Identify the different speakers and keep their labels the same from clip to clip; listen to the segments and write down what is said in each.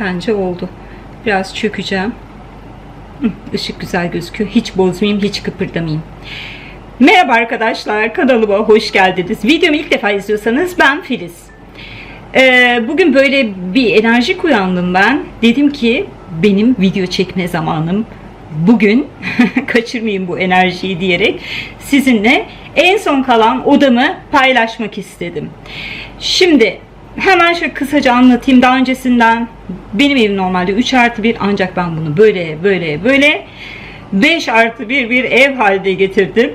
Speaker 1: Bence oldu. Biraz çökeceğim. Işık güzel gözüküyor. Hiç bozmayayım, hiç kıpırdamayayım. Merhaba arkadaşlar, kanalıma hoş geldiniz. Videomu ilk defa izliyorsanız ben Filiz. Ee, bugün böyle bir enerjik uyandım ben. Dedim ki benim video çekme zamanım bugün kaçırmayayım bu enerjiyi diyerek sizinle en son kalan odamı paylaşmak istedim. Şimdi hemen şöyle kısaca anlatayım. Daha öncesinden benim evim normalde 3 artı 1 ancak ben bunu böyle böyle böyle 5 artı 1 bir ev haline getirdim.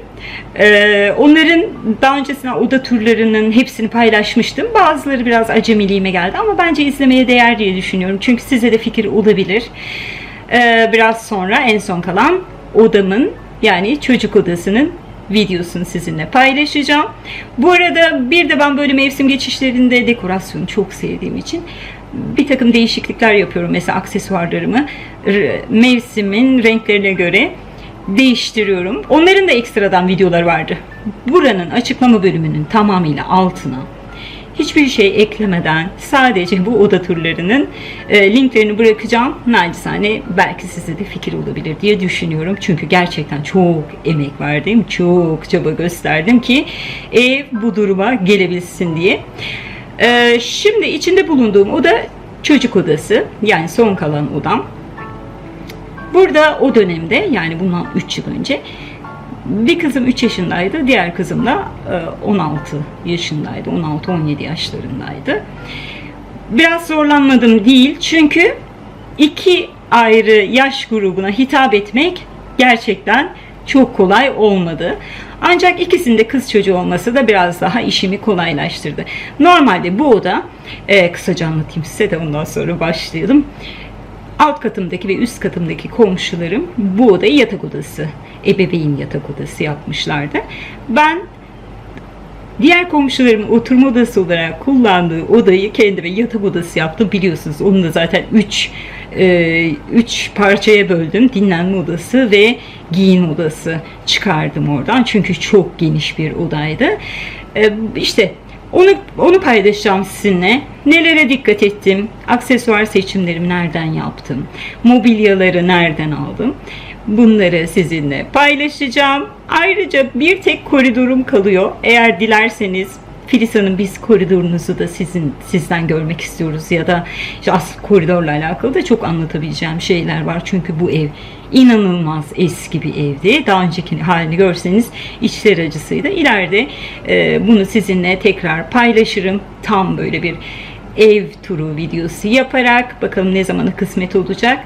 Speaker 1: Ee, onların daha öncesinde oda turlarının hepsini paylaşmıştım. Bazıları biraz acemiliğime geldi ama bence izlemeye değer diye düşünüyorum. Çünkü size de fikir olabilir. Ee, biraz sonra en son kalan odamın yani çocuk odasının videosunu sizinle paylaşacağım. Bu arada bir de ben böyle mevsim geçişlerinde dekorasyonu çok sevdiğim için bir takım değişiklikler yapıyorum. Mesela aksesuarlarımı mevsimin renklerine göre değiştiriyorum. Onların da ekstradan videoları vardı. Buranın açıklama bölümünün tamamıyla altına hiçbir şey eklemeden sadece bu oda turlarının e, linklerini bırakacağım. Nacizane belki size de fikir olabilir diye düşünüyorum. Çünkü gerçekten çok emek verdim, çok çaba gösterdim ki ev bu duruma gelebilsin diye. E, şimdi içinde bulunduğum oda çocuk odası. Yani son kalan odam. Burada o dönemde yani bundan 3 yıl önce bir kızım 3 yaşındaydı, diğer kızım da e, 16 yaşındaydı, 16-17 yaşlarındaydı. Biraz zorlanmadım değil çünkü iki ayrı yaş grubuna hitap etmek gerçekten çok kolay olmadı. Ancak ikisinde kız çocuğu olması da biraz daha işimi kolaylaştırdı. Normalde bu oda, e, kısaca anlatayım size de ondan sonra başlayalım. Alt katımdaki ve üst katımdaki komşularım bu odayı yatak odası, ebeveyn yatak odası yapmışlardı. Ben diğer komşularımın oturma odası olarak kullandığı odayı kendime yatak odası yaptım. Biliyorsunuz onu da zaten 3 üç parçaya böldüm. Dinlenme odası ve giyin odası çıkardım oradan. Çünkü çok geniş bir odaydı. E, işte onu, onu paylaşacağım sizinle. Nelere dikkat ettim? Aksesuar seçimlerimi nereden yaptım? Mobilyaları nereden aldım? Bunları sizinle paylaşacağım. Ayrıca bir tek koridorum kalıyor. Eğer dilerseniz Filiz biz koridorunuzu da sizin sizden görmek istiyoruz ya da işte asıl koridorla alakalı da çok anlatabileceğim şeyler var. Çünkü bu ev inanılmaz eski bir evdi. Daha önceki halini görseniz içler acısıydı. İleride e, bunu sizinle tekrar paylaşırım. Tam böyle bir ev turu videosu yaparak bakalım ne zamana kısmet olacak.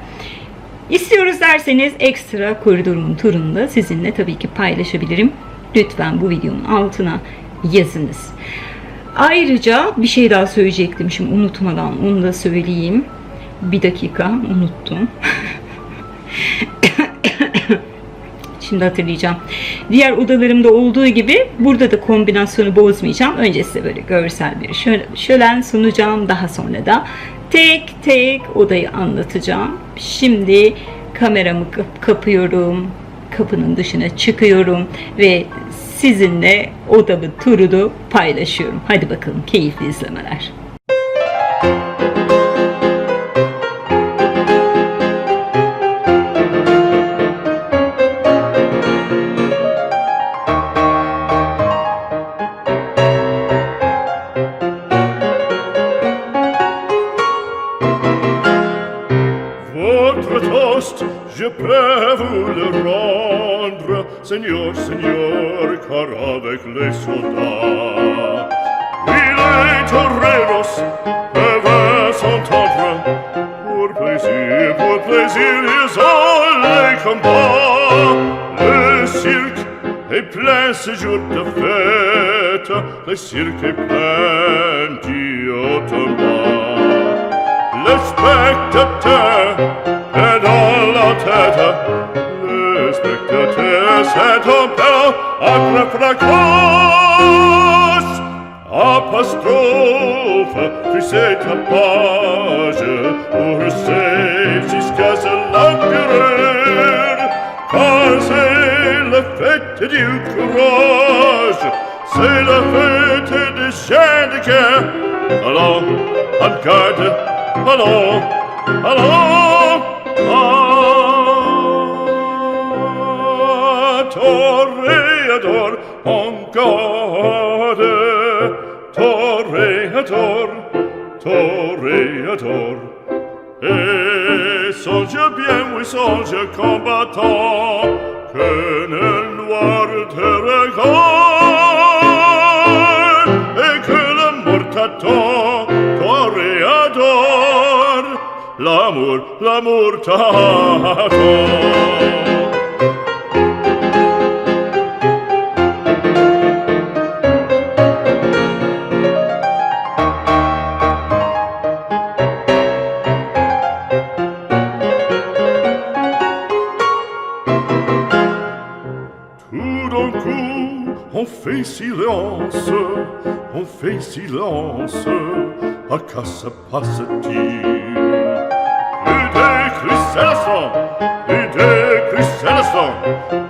Speaker 1: İstiyoruz derseniz ekstra koridorumun turunu da sizinle tabii ki paylaşabilirim. Lütfen bu videonun altına yazınız. Ayrıca bir şey daha söyleyecektim. Şimdi unutmadan onu da söyleyeyim. Bir dakika unuttum. Şimdi hatırlayacağım. Diğer odalarımda olduğu gibi burada da kombinasyonu bozmayacağım. Önce size böyle görsel bir şölen sunacağım. Daha sonra da tek tek odayı anlatacağım. Şimdi kameramı kap- kapıyorum. Kapının dışına çıkıyorum ve sizinle odamın turunu paylaşıyorum. Hadi bakalım keyifli izlemeler.
Speaker 2: Señor, Signor, caravec le soda. Il est toreros, eve son pour plaisir, pour plaisir, ils ont les combats. Le cirque est plein ce jour de fête, le cirque est plein d'iotomats. set opera acra fracas apostrophe friseta page pour her safe jusqu'à se l'enquerir car c'est la fête du courage c'est la fête des chiens de guerre allons en garde allons allons ah. Toreador, on gode, Toreador, Toreador. Et songe bien, oui, songe combattant, que nel noir te regarde, et que la mort t'attend, Toreador, l'amour, l'amour t'attend. fait silence, on fait silence, à quoi se passe-t-il Plus d'éclucesson, plus d'éclucesson,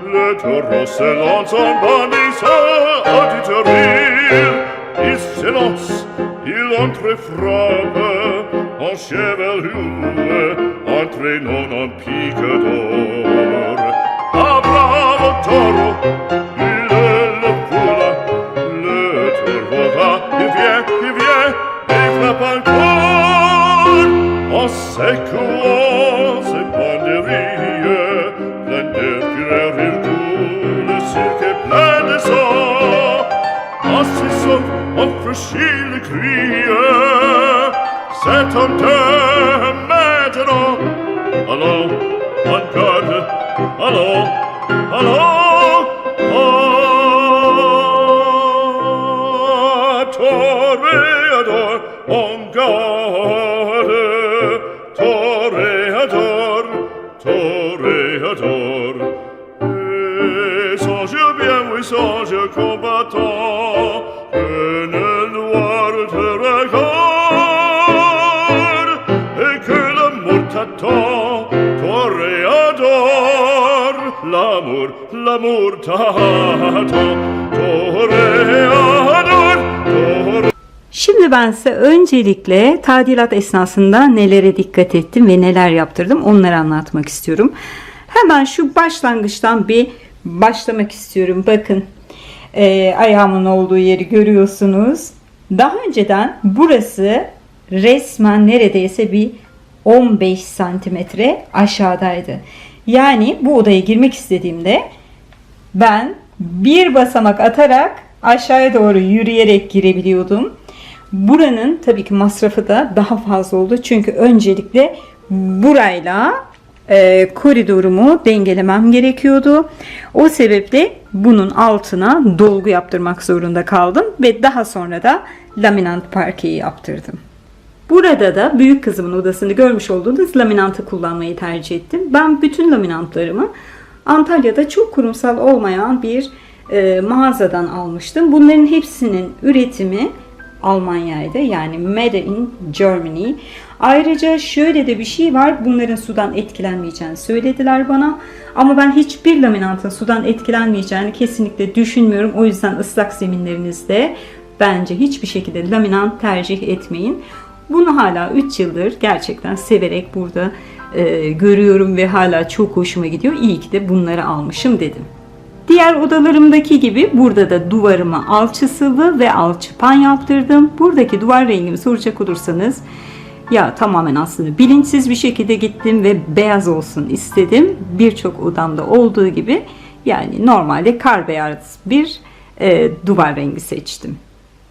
Speaker 2: le taureau se lance en bandissant à. Il s'élance, il entre frappe, en chevelure, entraînant un pic d'or. Ah bravo taureau l'amour t'attend, toréador, toréador.
Speaker 1: Şimdi ben size öncelikle tadilat esnasında nelere dikkat ettim ve neler yaptırdım onları anlatmak istiyorum. Hemen şu başlangıçtan bir başlamak istiyorum. Bakın e, ayağımın olduğu yeri görüyorsunuz. Daha önceden burası resmen neredeyse bir 15 santimetre aşağıdaydı. Yani bu odaya girmek istediğimde ben bir basamak atarak aşağıya doğru yürüyerek girebiliyordum. Buranın tabii ki masrafı da daha fazla oldu. Çünkü öncelikle burayla e, koridorumu dengelemem gerekiyordu. O sebeple bunun altına dolgu yaptırmak zorunda kaldım ve daha sonra da laminant parkeyi yaptırdım. Burada da büyük kızımın odasını görmüş olduğunuz laminantı kullanmayı tercih ettim. Ben bütün laminantlarımı Antalya'da çok kurumsal olmayan bir e, mağazadan almıştım. Bunların hepsinin üretimi Almanya'ydı. Yani Made in Germany. Ayrıca şöyle de bir şey var. Bunların sudan etkilenmeyeceğini söylediler bana. Ama ben hiçbir laminantın sudan etkilenmeyeceğini kesinlikle düşünmüyorum. O yüzden ıslak zeminlerinizde bence hiçbir şekilde laminant tercih etmeyin. Bunu hala 3 yıldır gerçekten severek burada e, görüyorum ve hala çok hoşuma gidiyor. İyi ki de bunları almışım dedim. Diğer odalarımdaki gibi burada da duvarıma alçı sıvı ve alçıpan yaptırdım. Buradaki duvar rengimi soracak olursanız ya tamamen aslında bilinçsiz bir şekilde gittim ve beyaz olsun istedim. Birçok odamda olduğu gibi yani normalde kar beyaz bir e, duvar rengi seçtim.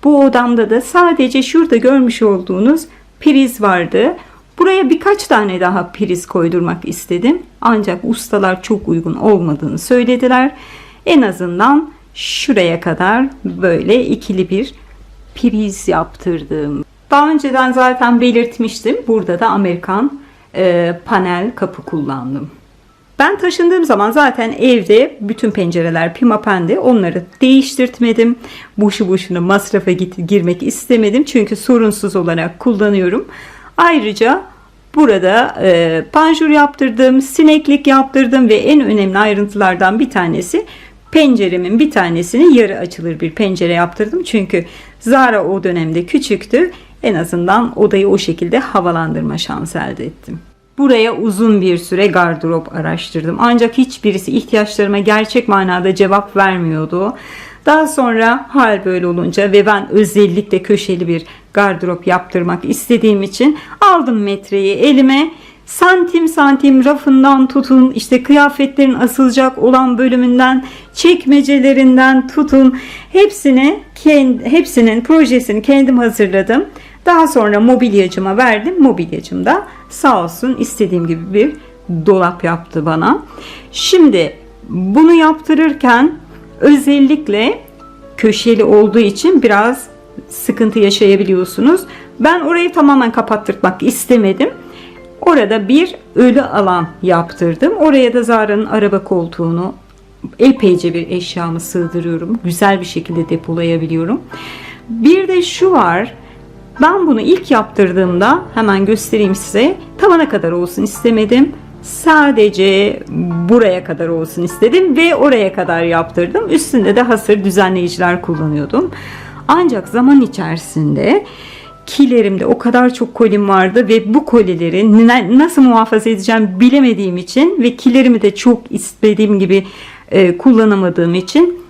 Speaker 1: Bu odamda da sadece şurada görmüş olduğunuz priz vardı. Buraya birkaç tane daha priz koydurmak istedim. Ancak ustalar çok uygun olmadığını söylediler. En azından şuraya kadar böyle ikili bir priz yaptırdım. Daha önceden zaten belirtmiştim. Burada da Amerikan e, panel kapı kullandım. Ben taşındığım zaman zaten evde bütün pencereler pimapendi. Onları değiştirtmedim. Boşu boşuna masrafa git, girmek istemedim. Çünkü sorunsuz olarak kullanıyorum. Ayrıca burada e, panjur yaptırdım, sineklik yaptırdım ve en önemli ayrıntılardan bir tanesi penceremin bir tanesini yarı açılır bir pencere yaptırdım. Çünkü Zara o dönemde küçüktü. En azından odayı o şekilde havalandırma şansı elde ettim. Buraya uzun bir süre gardırop araştırdım. Ancak hiçbirisi ihtiyaçlarıma gerçek manada cevap vermiyordu. Daha sonra hal böyle olunca ve ben özellikle köşeli bir gardırop yaptırmak istediğim için aldım metreyi elime. Santim santim rafından tutun işte kıyafetlerin asılacak olan bölümünden çekmecelerinden tutun hepsini hepsinin projesini kendim hazırladım. Daha sonra mobilyacıma verdim. Mobilyacım da sağ olsun istediğim gibi bir dolap yaptı bana. Şimdi bunu yaptırırken özellikle köşeli olduğu için biraz sıkıntı yaşayabiliyorsunuz. Ben orayı tamamen kapattırmak istemedim. Orada bir ölü alan yaptırdım. Oraya da Zara'nın araba koltuğunu epeyce bir eşyamı sığdırıyorum. Güzel bir şekilde depolayabiliyorum. Bir de şu var. Ben bunu ilk yaptırdığımda hemen göstereyim size. Tavana kadar olsun istemedim. Sadece buraya kadar olsun istedim ve oraya kadar yaptırdım. Üstünde de hasır düzenleyiciler kullanıyordum. Ancak zaman içerisinde kilerimde o kadar çok kolim vardı ve bu kolileri nasıl muhafaza edeceğim bilemediğim için ve kilerimi de çok istediğim gibi e, kullanamadığım için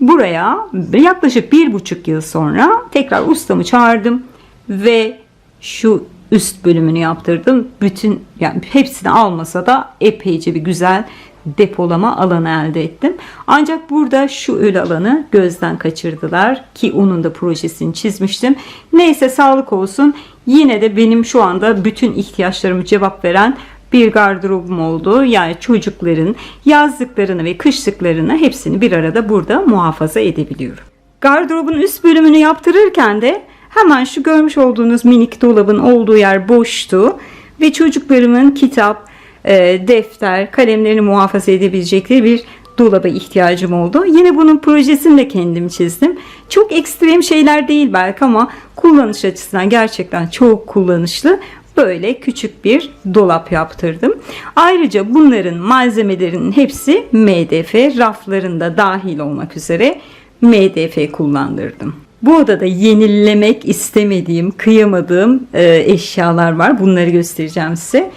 Speaker 1: buraya yaklaşık bir buçuk yıl sonra tekrar ustamı çağırdım ve şu üst bölümünü yaptırdım. Bütün yani hepsini almasa da epeyce bir güzel depolama alanı elde ettim. Ancak burada şu ölü alanı gözden kaçırdılar ki onun da projesini çizmiştim. Neyse sağlık olsun. Yine de benim şu anda bütün ihtiyaçlarımı cevap veren bir gardırobum oldu. Yani çocukların yazlıklarını ve kışlıklarını hepsini bir arada burada muhafaza edebiliyorum. Gardırobun üst bölümünü yaptırırken de hemen şu görmüş olduğunuz minik dolabın olduğu yer boştu ve çocuklarımın kitap, e, defter, kalemlerini muhafaza edebilecekleri bir dolaba ihtiyacım oldu. Yine bunun projesini de kendim çizdim. Çok ekstrem şeyler değil belki ama kullanış açısından gerçekten çok kullanışlı böyle küçük bir dolap yaptırdım. Ayrıca bunların malzemelerinin hepsi MDF raflarında dahil olmak üzere MDF kullandırdım. Bu odada yenilemek istemediğim, kıyamadığım e, eşyalar var. Bunları göstereceğim size.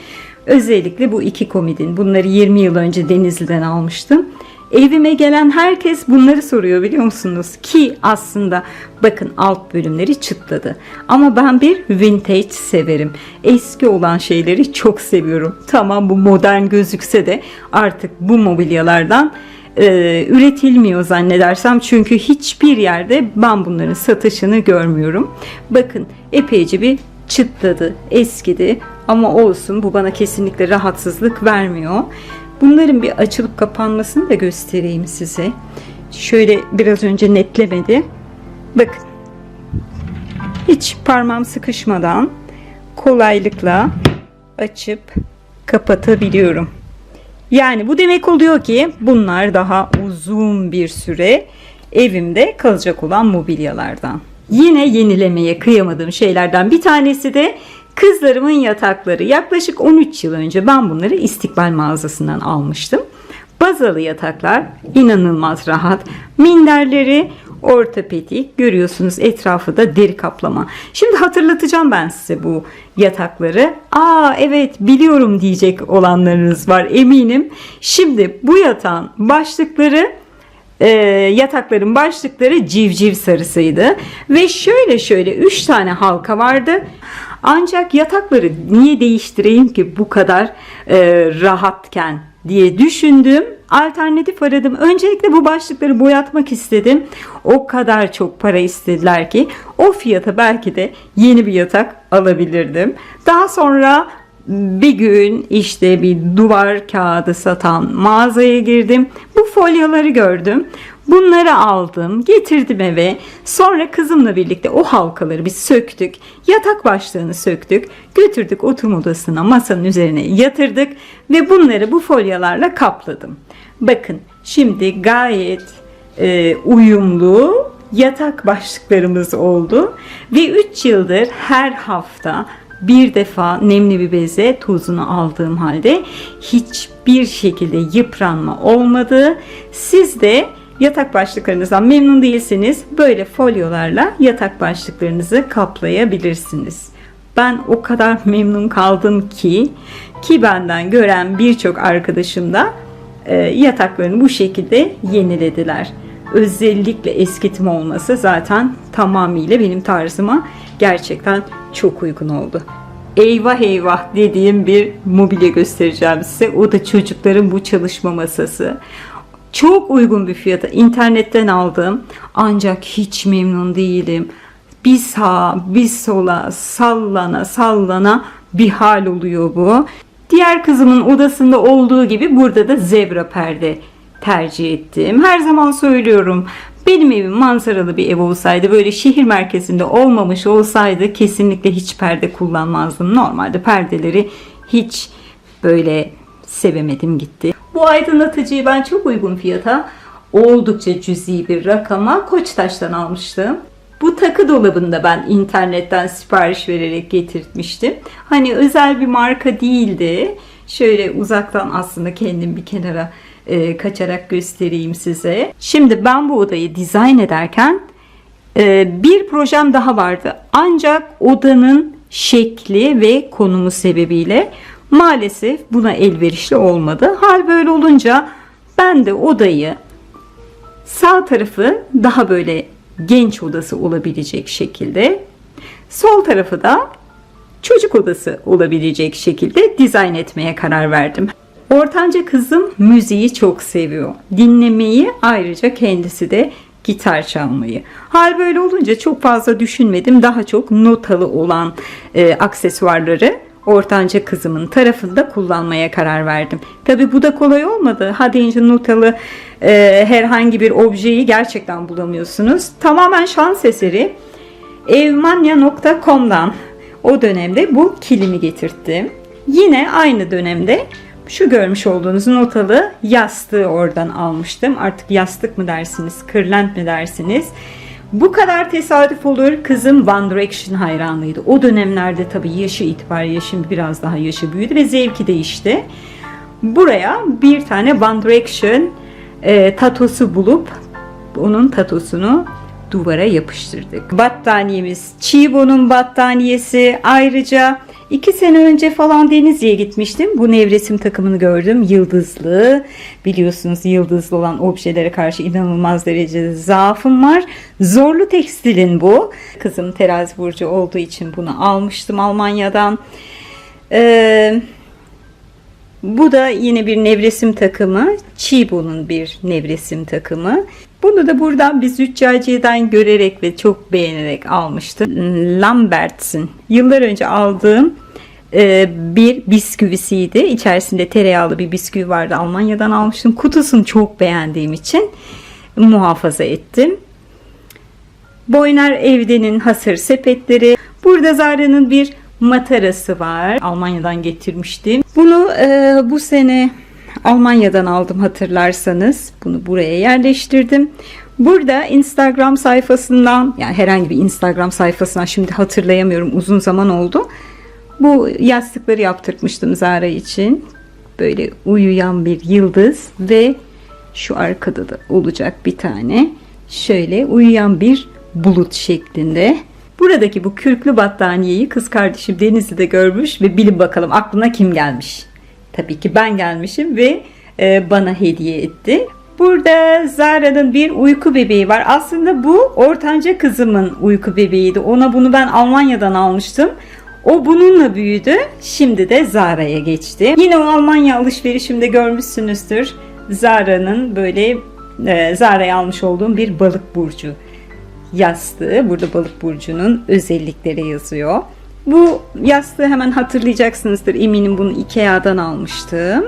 Speaker 1: Özellikle bu iki komodin. Bunları 20 yıl önce Denizli'den almıştım. Evime gelen herkes bunları soruyor biliyor musunuz? Ki aslında bakın alt bölümleri çıtladı. Ama ben bir vintage severim. Eski olan şeyleri çok seviyorum. Tamam bu modern gözükse de artık bu mobilyalardan e, üretilmiyor zannedersem. Çünkü hiçbir yerde ben bunların satışını görmüyorum. Bakın epeyce bir çıtladı, eskidi ama olsun bu bana kesinlikle rahatsızlık vermiyor. Bunların bir açılıp kapanmasını da göstereyim size. Şöyle biraz önce netlemedi. Bakın. Hiç parmağım sıkışmadan kolaylıkla açıp kapatabiliyorum. Yani bu demek oluyor ki bunlar daha uzun bir süre evimde kalacak olan mobilyalardan. Yine yenilemeye kıyamadığım şeylerden bir tanesi de kızlarımın yatakları. Yaklaşık 13 yıl önce ben bunları İstikbal mağazasından almıştım. Bazalı yataklar inanılmaz rahat. Minderleri ortopedik görüyorsunuz etrafı da deri kaplama. Şimdi hatırlatacağım ben size bu yatakları. Aa evet biliyorum diyecek olanlarınız var eminim. Şimdi bu yatağın başlıkları e, yatakların başlıkları civciv sarısıydı ve şöyle şöyle 3 tane halka vardı. Ancak yatakları niye değiştireyim ki bu kadar e, rahatken diye düşündüm. Alternatif aradım. Öncelikle bu başlıkları boyatmak istedim. O kadar çok para istediler ki o fiyata belki de yeni bir yatak alabilirdim. Daha sonra bir gün işte bir duvar kağıdı satan mağazaya girdim. Bu folyoları gördüm. Bunları aldım, getirdim eve. Sonra kızımla birlikte o halkaları biz söktük. Yatak başlığını söktük. Götürdük oturma odasına, masanın üzerine yatırdık ve bunları bu folyalarla kapladım. Bakın şimdi gayet e, uyumlu yatak başlıklarımız oldu ve 3 yıldır her hafta bir defa nemli bir beze tozunu aldığım halde hiçbir şekilde yıpranma olmadı. Siz de yatak başlıklarınızdan memnun değilseniz böyle folyolarla yatak başlıklarınızı kaplayabilirsiniz. Ben o kadar memnun kaldım ki ki benden gören birçok arkadaşım da e, yataklarını bu şekilde yenilediler. Özellikle eskitme olması zaten tamamıyla benim tarzıma gerçekten çok uygun oldu. Eyvah eyvah dediğim bir mobilya göstereceğim size. O da çocukların bu çalışma masası. Çok uygun bir fiyata internetten aldım. Ancak hiç memnun değilim. Bir sağa bir sola sallana sallana bir hal oluyor bu. Diğer kızımın odasında olduğu gibi burada da zebra perde tercih ettim. Her zaman söylüyorum. Benim evim manzaralı bir ev olsaydı böyle şehir merkezinde olmamış olsaydı kesinlikle hiç perde kullanmazdım. Normalde perdeleri hiç böyle sevemedim gitti. Bu aydınlatıcıyı ben çok uygun fiyata oldukça cüzi bir rakama Koçtaş'tan almıştım. Bu takı dolabını da ben internetten sipariş vererek getirtmiştim. Hani özel bir marka değildi. Şöyle uzaktan aslında kendim bir kenara e, kaçarak göstereyim size. Şimdi ben bu odayı dizayn ederken e, bir projem daha vardı. Ancak odanın şekli ve konumu sebebiyle maalesef buna elverişli olmadı. Hal böyle olunca ben de odayı sağ tarafı daha böyle genç odası olabilecek şekilde, sol tarafı da çocuk odası olabilecek şekilde dizayn etmeye karar verdim. Ortanca kızım müziği çok seviyor. Dinlemeyi ayrıca kendisi de gitar çalmayı. Hal böyle olunca çok fazla düşünmedim. Daha çok notalı olan e, aksesuarları ortanca kızımın tarafında kullanmaya karar verdim. Tabi bu da kolay olmadı. Ha deyince notalı e, herhangi bir objeyi gerçekten bulamıyorsunuz. Tamamen şans eseri evmanya.com'dan o dönemde bu kilimi getirttim. Yine aynı dönemde şu görmüş olduğunuz notalı yastığı oradan almıştım. Artık yastık mı dersiniz, kırlent mi dersiniz? Bu kadar tesadüf olur. Kızım One Direction hayranlıydı. O dönemlerde tabii yaşı itibariyle şimdi biraz daha yaşı büyüdü ve zevki değişti. Buraya bir tane One Direction e, tatosu bulup onun tatosunu duvara yapıştırdık. Battaniyemiz Chibo'nun battaniyesi. Ayrıca iki sene önce falan Denizli'ye gitmiştim. Bu nevresim takımını gördüm. Yıldızlı. Biliyorsunuz yıldızlı olan objelere karşı inanılmaz derecede zaafım var. Zorlu tekstilin bu. Kızım terazi burcu olduğu için bunu almıştım Almanya'dan. Eee bu da yine bir nevresim takımı. Chibo'nun bir nevresim takımı. Bunu da buradan bir züccaciyeden görerek ve çok beğenerek almıştım. Lamberts'in yıllar önce aldığım e, bir bisküvisiydi. İçerisinde tereyağlı bir bisküvi vardı. Almanya'dan almıştım. Kutusunu çok beğendiğim için muhafaza ettim. Boyner Evde'nin hasır sepetleri. Burada Zara'nın bir matarası var. Almanya'dan getirmiştim. Bunu e, bu sene Almanya'dan aldım hatırlarsanız. Bunu buraya yerleştirdim. Burada Instagram sayfasından yani herhangi bir Instagram sayfasından şimdi hatırlayamıyorum uzun zaman oldu. Bu yastıkları yaptırmıştım Zara için. Böyle uyuyan bir yıldız ve şu arkada da olacak bir tane. Şöyle uyuyan bir bulut şeklinde. Buradaki bu kürklü battaniyeyi kız kardeşim Denizli'de görmüş ve bilin bakalım aklına kim gelmiş. Tabii ki ben gelmişim ve e, bana hediye etti. Burada Zara'nın bir uyku bebeği var. Aslında bu ortanca kızımın uyku bebeğiydi. Ona bunu ben Almanya'dan almıştım. O bununla büyüdü. Şimdi de Zara'ya geçti. Yine o Almanya alışverişimde görmüşsünüzdür. Zara'nın böyle e, Zara'ya almış olduğum bir balık burcu yastığı. Burada balık burcunun özellikleri yazıyor. Bu yastığı hemen hatırlayacaksınızdır. Eminim bunu Ikea'dan almıştım.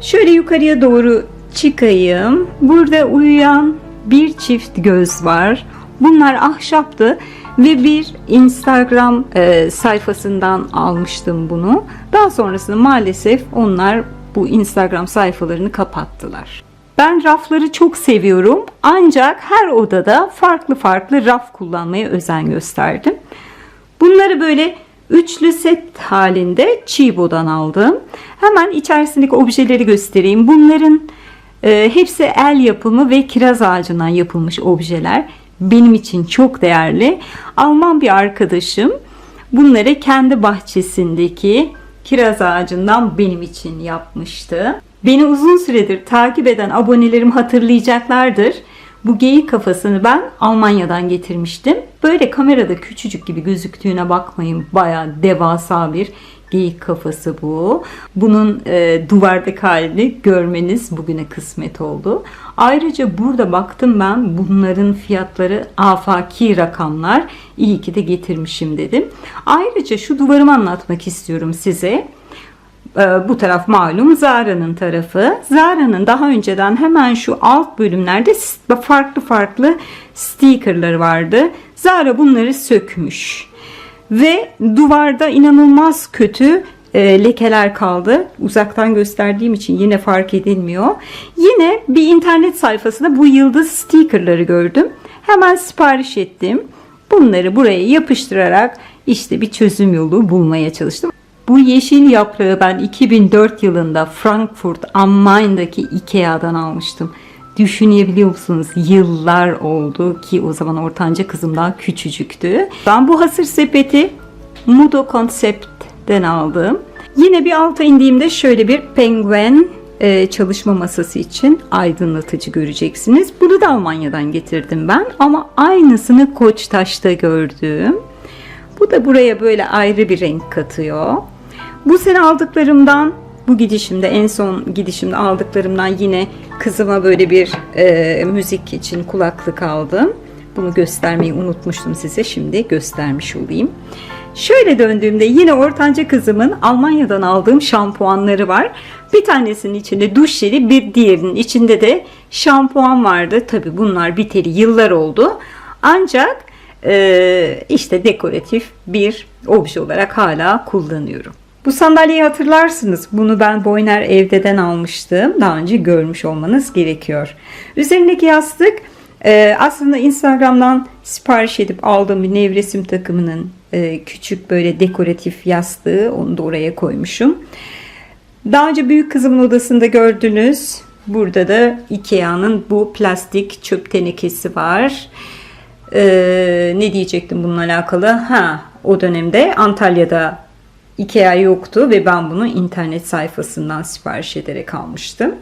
Speaker 1: Şöyle yukarıya doğru çıkayım. Burada uyuyan bir çift göz var. Bunlar ahşaptı ve bir Instagram e, sayfasından almıştım bunu. Daha sonrasında maalesef onlar bu Instagram sayfalarını kapattılar. Ben rafları çok seviyorum ancak her odada farklı farklı raf kullanmaya özen gösterdim. Bunları böyle üçlü set halinde Chibo'dan aldım. Hemen içerisindeki objeleri göstereyim. Bunların Ee, hepsi el yapımı ve kiraz ağacından yapılmış objeler. Benim için çok değerli. Alman bir arkadaşım bunları kendi bahçesindeki kiraz ağacından benim için yapmıştı. Beni uzun süredir takip eden abonelerim hatırlayacaklardır. Bu geyik kafasını ben Almanya'dan getirmiştim. Böyle kamerada küçücük gibi gözüktüğüne bakmayın. Bayağı devasa bir geyik kafası bu. Bunun e, duvardaki halini görmeniz bugüne kısmet oldu. Ayrıca burada baktım ben bunların fiyatları afaki rakamlar. İyi ki de getirmişim dedim. Ayrıca şu duvarımı anlatmak istiyorum size. Ee, bu taraf malum Zara'nın tarafı. Zara'nın daha önceden hemen şu alt bölümlerde farklı farklı stickerları vardı. Zara bunları sökmüş. Ve duvarda inanılmaz kötü e, lekeler kaldı. Uzaktan gösterdiğim için yine fark edilmiyor. Yine bir internet sayfasında bu yıldız stickerları gördüm. Hemen sipariş ettim. Bunları buraya yapıştırarak işte bir çözüm yolu bulmaya çalıştım. Bu yeşil yaprağı ben 2004 yılında Frankfurt am Main'daki Ikea'dan almıştım. Düşünebiliyor musunuz? Yıllar oldu ki o zaman ortanca kızım daha küçücüktü. Ben bu hasır sepeti Mudo Concept'ten aldım. Yine bir alta indiğimde şöyle bir penguen e, çalışma masası için aydınlatıcı göreceksiniz. Bunu da Almanya'dan getirdim ben ama aynısını Koçtaş'ta gördüm. Bu da buraya böyle ayrı bir renk katıyor. Bu sene aldıklarımdan bu gidişimde en son gidişimde aldıklarımdan yine kızıma böyle bir e, müzik için kulaklık aldım. Bunu göstermeyi unutmuştum size. Şimdi göstermiş olayım. Şöyle döndüğümde yine ortanca kızımın Almanya'dan aldığım şampuanları var. Bir tanesinin içinde duş jeli, bir diğerinin içinde de şampuan vardı. Tabi bunlar biteli yıllar oldu. Ancak işte dekoratif bir obje olarak hala kullanıyorum. Bu sandalyeyi hatırlarsınız. Bunu ben Boyner Evde'den almıştım. Daha önce görmüş olmanız gerekiyor. Üzerindeki yastık e, aslında Instagram'dan sipariş edip aldığım bir nevresim takımının e, küçük böyle dekoratif yastığı. Onu da oraya koymuşum. Daha önce büyük kızımın odasında gördünüz. Burada da Ikea'nın bu plastik çöp tenekesi var. Ee, ne diyecektim bununla alakalı? Ha, o dönemde Antalya'da Ikea yoktu ve ben bunu internet sayfasından sipariş ederek almıştım.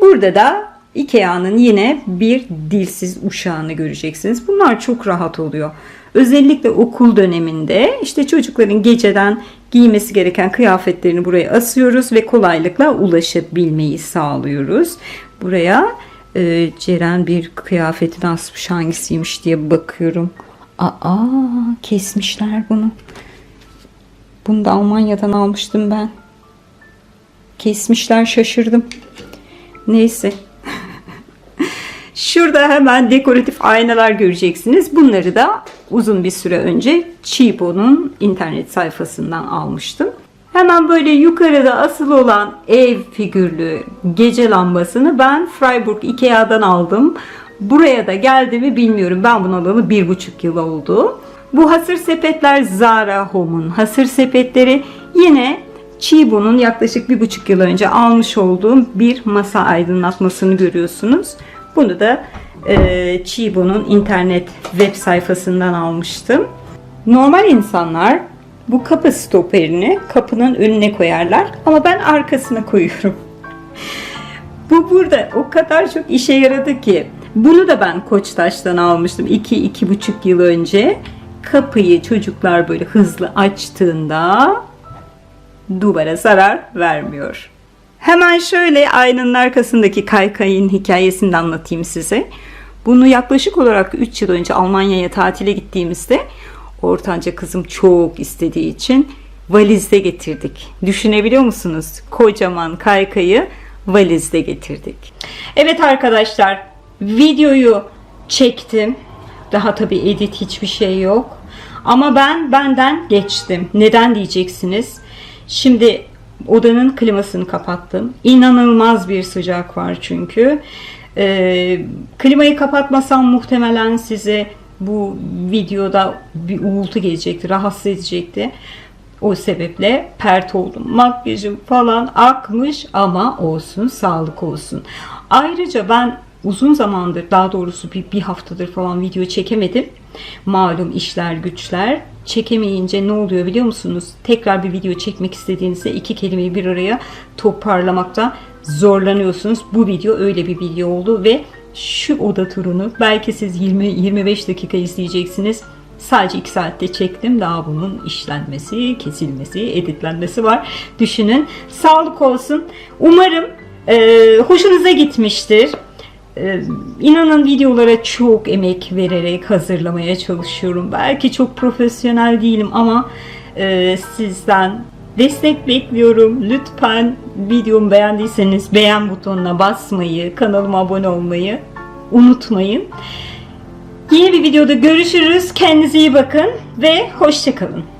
Speaker 1: Burada da Ikea'nın yine bir dilsiz uşağını göreceksiniz. Bunlar çok rahat oluyor. Özellikle okul döneminde işte çocukların geceden giymesi gereken kıyafetlerini buraya asıyoruz ve kolaylıkla ulaşabilmeyi sağlıyoruz. Buraya e, Ceren bir kıyafetini asmış hangisiymiş diye bakıyorum. Aa kesmişler bunu. Bunu da Almanya'dan almıştım ben. Kesmişler şaşırdım. Neyse. Şurada hemen dekoratif aynalar göreceksiniz. Bunları da uzun bir süre önce Chibo'nun internet sayfasından almıştım. Hemen böyle yukarıda asılı olan ev figürlü gece lambasını ben Freiburg Ikea'dan aldım. Buraya da geldi mi bilmiyorum. Ben bunu alalı bir buçuk yıl oldu. Bu hasır sepetler Zara Home'un hasır sepetleri yine Chibo'nun yaklaşık bir buçuk yıl önce almış olduğum bir masa aydınlatmasını görüyorsunuz. Bunu da e, Chibo'nun internet web sayfasından almıştım. Normal insanlar bu kapı stoperini kapının önüne koyarlar ama ben arkasına koyuyorum. Bu burada o kadar çok işe yaradı ki. Bunu da ben Koçtaş'tan almıştım 2-2,5 yıl önce. Kapıyı çocuklar böyle hızlı açtığında duvara zarar vermiyor. Hemen şöyle aynanın arkasındaki kaykayın hikayesini de anlatayım size. Bunu yaklaşık olarak 3 yıl önce Almanya'ya tatile gittiğimizde ortanca kızım çok istediği için valizde getirdik. Düşünebiliyor musunuz? Kocaman kaykayı valizde getirdik. Evet arkadaşlar videoyu çektim. Daha tabii edit hiçbir şey yok. Ama ben benden geçtim. Neden diyeceksiniz? Şimdi odanın klimasını kapattım. İnanılmaz bir sıcak var çünkü. Ee, klimayı kapatmasam muhtemelen size bu videoda bir uğultu gelecekti, rahatsız edecekti. O sebeple pert oldum. Makyajım falan akmış ama olsun, sağlık olsun. Ayrıca ben uzun zamandır daha doğrusu bir, bir haftadır falan video çekemedim. Malum işler güçler. Çekemeyince ne oluyor biliyor musunuz? Tekrar bir video çekmek istediğinizde iki kelimeyi bir araya toparlamakta zorlanıyorsunuz. Bu video öyle bir video oldu ve şu oda turunu belki siz 20-25 dakika izleyeceksiniz. Sadece 2 saatte çektim. Daha bunun işlenmesi, kesilmesi, editlenmesi var. Düşünün. Sağlık olsun. Umarım e, hoşunuza gitmiştir. E, inanın videolara çok emek vererek hazırlamaya çalışıyorum. Belki çok profesyonel değilim ama e, sizden destek bekliyorum. Lütfen videomu beğendiyseniz beğen butonuna basmayı, kanalıma abone olmayı unutmayın. Yeni bir videoda görüşürüz. Kendinize iyi bakın ve hoşçakalın.